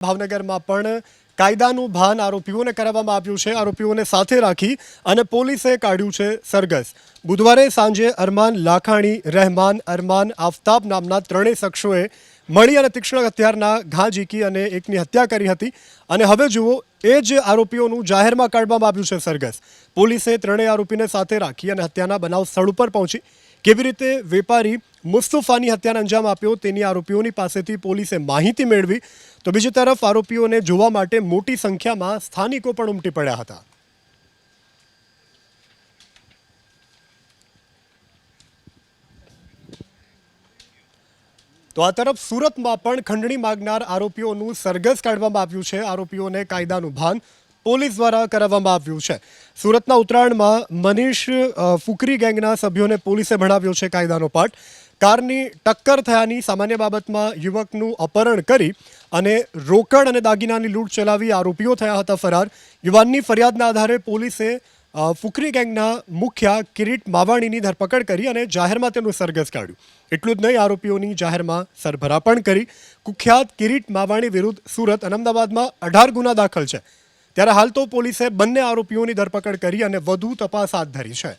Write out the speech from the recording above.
ભાવનગરમાં પણ કાયદાનું ભાન આરોપીઓને કરાવવામાં આવ્યું છે. આરોપીઓને સાથે રાખી અને પોલીસે કાઢ્યું છે સરઘસ. બુધવારે સાંજે અરમાન લાખાણી, રહેમાન અરમાન, આફતાબ નામના ત્રણેય શખ્સોએ મળી અને તીક્ષ્ણ હથિયારના ઘા ઝીકી અને એકની હત્યા કરી હતી. અને હવે જુઓ, એ જ આરોપીઓનું જાહેરમાં કાઢવામાં આવ્યું છે સરઘસ. પોલીસે ત્રણેય આરોપીને સાથે રાખી અને હત્યાના બનાવ સ્થળ ઉપર પહોંચી. કેવી રીતે વેપારી મુસ્તુફાની હત્યાને અંજામ આપ્યો તેની આરોપીઓની પાસેથી પોલીસે માહિતી મેળવી તો બીજી તરફ આરોપીઓને જોવા માટે મોટી સંખ્યામાં સ્થાનિકો પણ ઉમટી પડ્યા હતા. તો આ તરફ સુરતમાં પણ ખંડણી માગનાર આરોપીઓનું સરઘસ કાઢવામાં આવ્યું છે. આરોપીઓને કાયદાનું ભાન પોલીસ દ્વારા કરાવવામાં આવ્યું છે. સુરતના ઉત્તરાયણમાં મનીષ ફુકરી ગેંગના સભ્યોને પોલીસે ભણાવ્યો છે કાયદાનો પાઠ. કારની ટક્કર થયાની સામાન્ય બાબતમાં યુવકનું અપહરણ કરી અને રોકડ અને દાગીનાની લૂંટ ચલાવી આરોપીઓ થયા હતા ફરાર. યુવાનની ફરિયાદના આધારે પોલીસે ફુકરી ગેંગના મુખ્ય કિરીટ માવાણીની ધરપકડ કરી અને જાહેરમાં તેનું સરઘસ કાઢ્યું. એટલું જ નહીં, આરોપીઓની જાહેરમાં સરભરા પણ કરી. કુખ્યાત કિરીટ માવાણી વિરુદ્ધ સુરત અને અમદાવાદમાં અઢાર ગુના દાખલ છે. ત્યારે હાલ તો પોલીસે બંને આરોપીઓની ધરપકડ કરી અને વધુ તપાસ હાથ ધરી છે.